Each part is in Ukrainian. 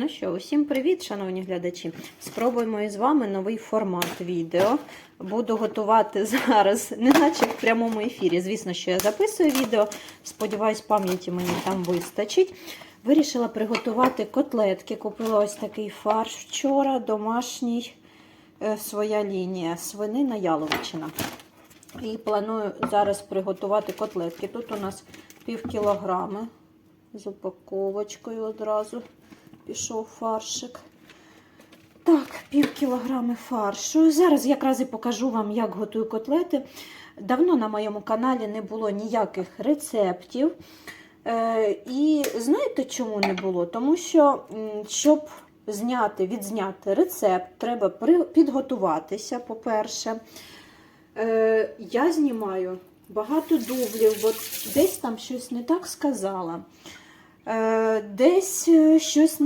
Ну що, усім привіт, шановні глядачі. Спробуємо із вами новий формат відео. Буду готувати зараз, не наче в прямому ефірі. Звісно, що я записую відео. Сподіваюсь, пам'яті мені там вистачить. Вирішила приготувати котлетки. Купила ось такий фарш вчора, домашній е, своя лінія, свинина яловичина. І планую зараз приготувати котлетки. Тут у нас пів кілограми з упаковочкою одразу пішов фаршик. Так, пів кілограми фаршу. Зараз якраз і покажу вам, як готую котлети. Давно на моєму каналі не було ніяких рецептів. Е, і знаєте, чому не було? Тому що, щоб зняти, відзняти рецепт, треба підготуватися, по-перше. Е, я знімаю багато дублів, бо десь там щось не так сказала. Е, Десь е, щось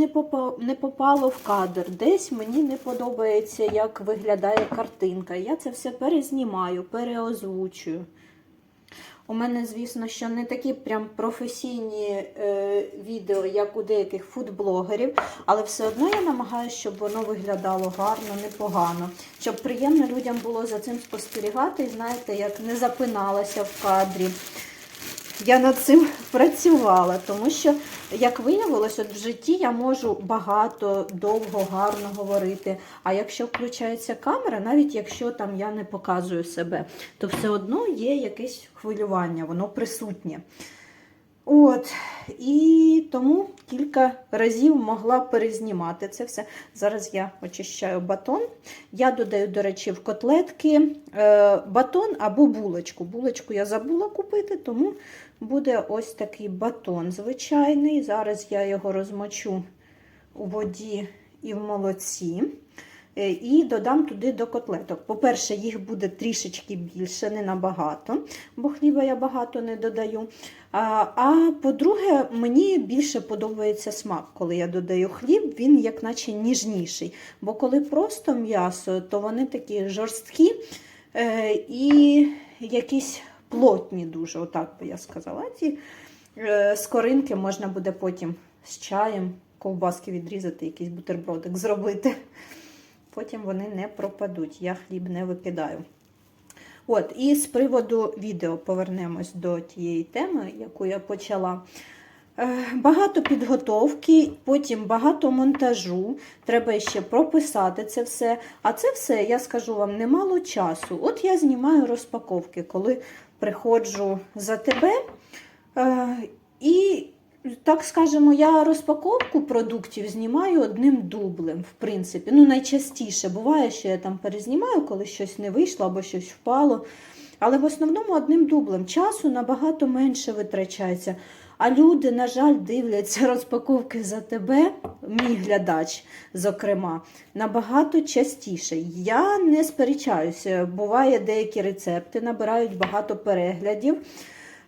не попало, в кадр, десь мені не подобається, як виглядає картинка. Я це все перезнімаю, переозвучую. У мене, звісно, що не такі прям професійні е, відео, як у деяких фудблогерів, але все одно я намагаюся, щоб воно виглядало гарно, непогано, щоб приємно людям було за цим спостерігати і знаєте, як не запиналася в кадрі. Я над цим працювала, тому що, як виявилось, от в житті я можу багато, довго, гарно говорити. А якщо включається камера, навіть якщо там я не показую себе, то все одно є якесь хвилювання, воно присутнє. От, і тому кілька разів могла перезнімати це все. Зараз я очищаю батон. Я додаю, до речі, в котлетки е, батон або булочку. Булочку я забула купити, тому буде ось такий батон звичайний. Зараз я його розмочу у воді і в молоці. Е, І додам туди до котлеток. По-перше, їх буде трішечки більше, не набагато, бо хліба я багато не додаю. А, по-друге, мені більше подобається смак, коли я додаю хліб, він як наче ніжніший. Бо коли просто м'ясо, то вони такі жорсткі е, і якісь плотні дуже, отак би я сказала. Ці е, скоринки можна буде потім з чаєм, ковбаски відрізати, якийсь бутербродик зробити. Потім вони не пропадуть, я хліб не викидаю. От, і з приводу відео повернемось до тієї теми, яку я почала. Е, Багато підготовки, потім багато монтажу. Треба ще прописати це все. А це все, я скажу вам, немало часу. От я знімаю розпаковки, коли приходжу за тебе. Е, І, так скажемо, я розпаковку продуктів знімаю одним дублем, в принципі. Ну, найчастіше буває, що я там перезнімаю, коли щось не вийшло або щось впало. Але в основному одним дублем часу набагато менше витрачається. А люди, на жаль, дивляться розпаковки за тебе, мій глядач, зокрема, набагато частіше. Я не сперечаюся, буває деякі рецепти, набирають багато переглядів.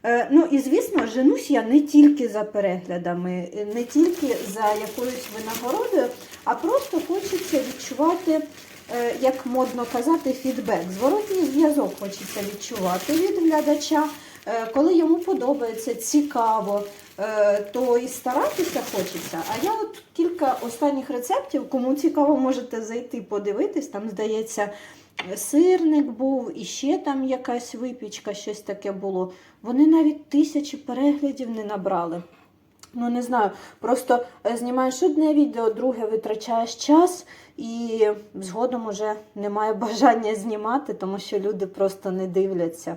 Е, Ну і звісно, женусь я не тільки за переглядами, не тільки за якоюсь винагородою, а просто хочеться відчувати, е, як модно казати, фідбек. Зворотній зв'язок хочеться відчувати від глядача. Е, Коли йому подобається, цікаво, е, то і старатися хочеться. А я от кілька останніх рецептів, кому цікаво, можете зайти подивитись. Там, здається, сирник був, і ще там якась випічка, щось таке було. Вони навіть тисячі переглядів не набрали. Ну, не знаю, просто е, знімаєш одне відео, друге витрачаєш час, і згодом уже немає бажання знімати, тому що люди просто не дивляться.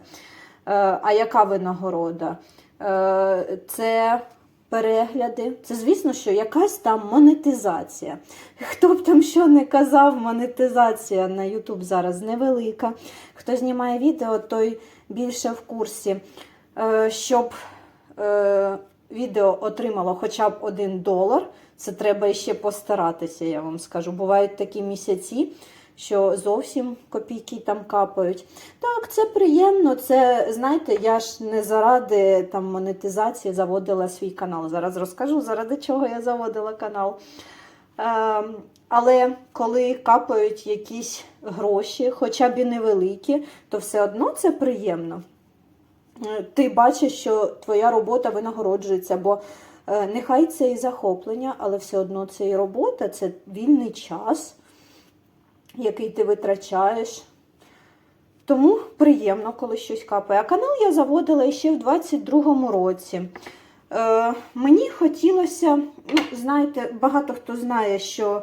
Е, А яка винагорода? Е, Це перегляди. Це, звісно, що якась там монетизація. Хто б там що не казав, монетизація на YouTube зараз невелика. Хто знімає відео, той більше в курсі. Е, Щоб е, відео отримало хоча б один долар, це треба ще постаратися, я вам скажу. Бувають такі місяці, що зовсім копійки там капають. Так, це приємно. Це, знаєте, я ж не заради там, монетизації заводила свій канал. Зараз розкажу, заради чого я заводила канал. Ем, але коли капають якісь гроші, хоча б і невеликі, то все одно це приємно. Е, Ти бачиш, що твоя робота винагороджується, бо Е, Нехай це і захоплення, але все одно це і робота, це вільний час, який ти витрачаєш. Тому приємно, коли щось капає. А канал я заводила ще в 22-му році. Е, мені хотілося, ну, знаєте, багато хто знає, що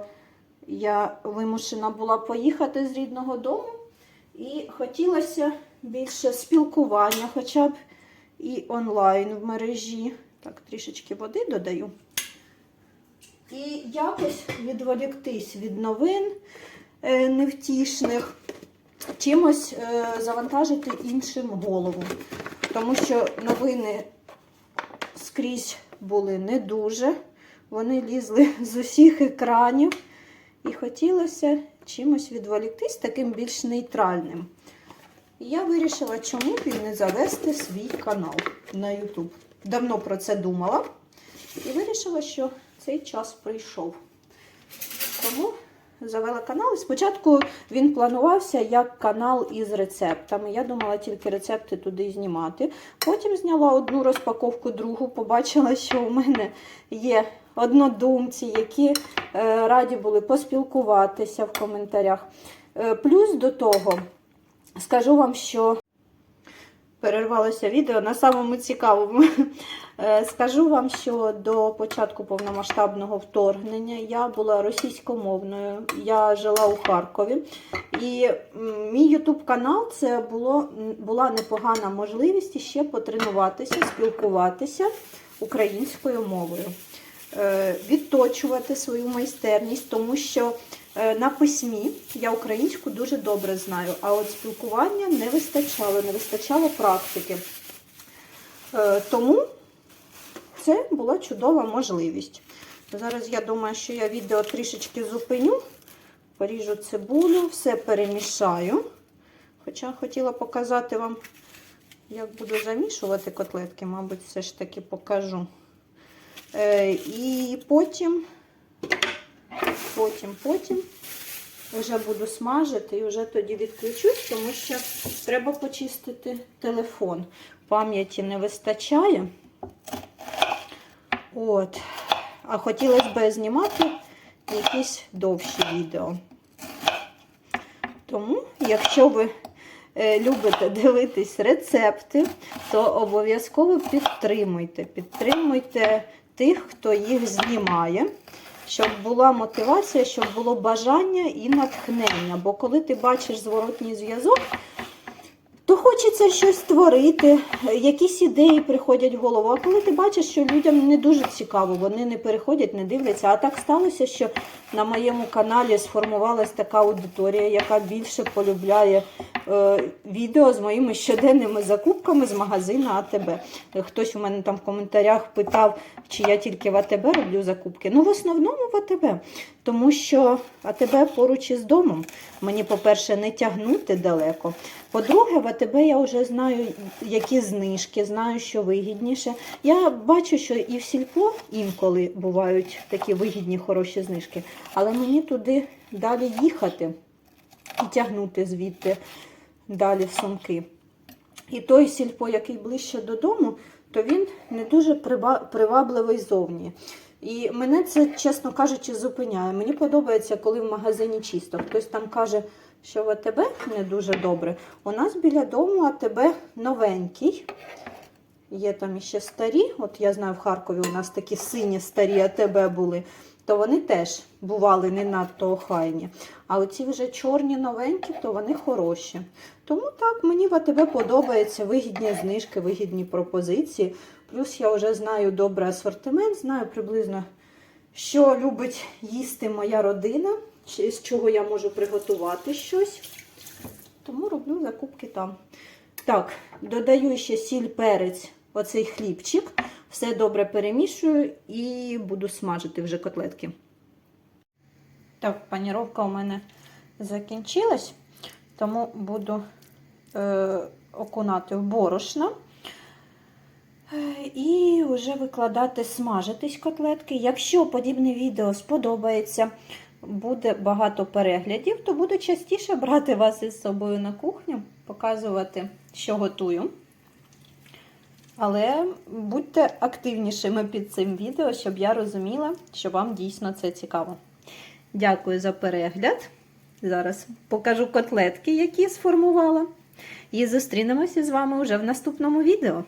я вимушена була поїхати з рідного дому, і хотілося більше спілкування, хоча б і онлайн в мережі. Так, трішечки води додаю. І якось відволіктись від новин невтішних, чимось е, завантажити іншим голову. Тому що новини скрізь були не дуже. Вони лізли з усіх екранів. І хотілося чимось відволіктись таким більш нейтральним. І я вирішила, чому б не завести свій канал на YouTube. Давно про це думала. І вирішила, що цей час прийшов. Тому завела канал. Спочатку він планувався як канал із рецептами. Я думала тільки рецепти туди знімати. Потім зняла одну розпаковку, другу, побачила, що у мене є однодумці, які е, раді були поспілкуватися в коментарях. Е, плюс до того, скажу вам, що перервалося відео на самому цікавому. Е, Скажу вам, що до початку повномасштабного вторгнення я була російськомовною, я жила у Харкові. І мій YouTube канал це було, була непогана можливість ще потренуватися, спілкуватися українською мовою, Е, відточувати свою майстерність, тому що на письмі я українську дуже добре знаю, а от спілкування не вистачало, не вистачало практики. Е, Тому це була чудова можливість. Зараз я думаю, що я відео трішечки зупиню, поріжу цибулю, все перемішаю. Хоча хотіла показати вам, як буду замішувати котлетки, мабуть, все ж таки покажу. Е, і потім, потім, потім вже буду смажити і вже тоді відключусь, тому що треба почистити телефон. Пам'яті не вистачає. От. А хотілося б знімати якісь довші відео. Тому, якщо ви е, любите дивитись рецепти, то обов'язково підтримуйте. Підтримуйте тих, хто їх знімає, щоб була мотивація, щоб було бажання і натхнення. Бо коли ти бачиш зворотній зв'язок, то хочеться щось створити, якісь ідеї приходять в голову. А коли ти бачиш, що людям не дуже цікаво, вони не переходять, не дивляться. А так сталося, що на моєму каналі сформувалась така аудиторія, яка більше полюбляє відео з моїми щоденними закупками з магазину АТБ. Хтось у мене там в коментарях питав, чи я тільки в АТБ роблю закупки. Ну, в основному в АТБ. Тому що АТБ поруч із домом. Мені, по-перше, не тягнути далеко. По-друге, в АТБ я вже знаю, які знижки, знаю, що вигідніше. Я бачу, що і в сільпо інколи бувають такі вигідні, хороші знижки. Але мені туди далі їхати і тягнути звідти далі сумки. І той сільпо, який ближче додому, то він не дуже привабливий зовні. І мене це, чесно кажучи, зупиняє. Мені подобається, коли в магазині чисто. Хтось там каже, що в АТБ не дуже добре. У нас біля дому АТБ новенький. Є там іще старі. От я знаю, в Харкові у нас такі сині старі АТБ були, то вони теж бували не надто охайні. А оці вже чорні новенькі, то вони хороші. Тому так, мені в АТБ подобається вигідні знижки, вигідні пропозиції. Плюс я вже знаю добрий асортимент, знаю приблизно, що любить їсти моя родина, з чого я можу приготувати щось. Тому роблю закупки там. Так, додаю ще сіль, перець, оцей хлібчик. Все добре перемішую і буду смажити вже котлетки. Так, паніровка у мене закінчилась, тому буду е, окунати в борошно. Е, І вже викладати, смажитись котлетки. Якщо подібне відео сподобається, буде багато переглядів, то буду частіше брати вас із собою на кухню, показувати, що готую. Але будьте активнішими під цим відео, щоб я розуміла, що вам дійсно це цікаво. Дякую за перегляд. Зараз покажу котлетки, які сформувала. І зустрінемося з вами вже в наступному відео.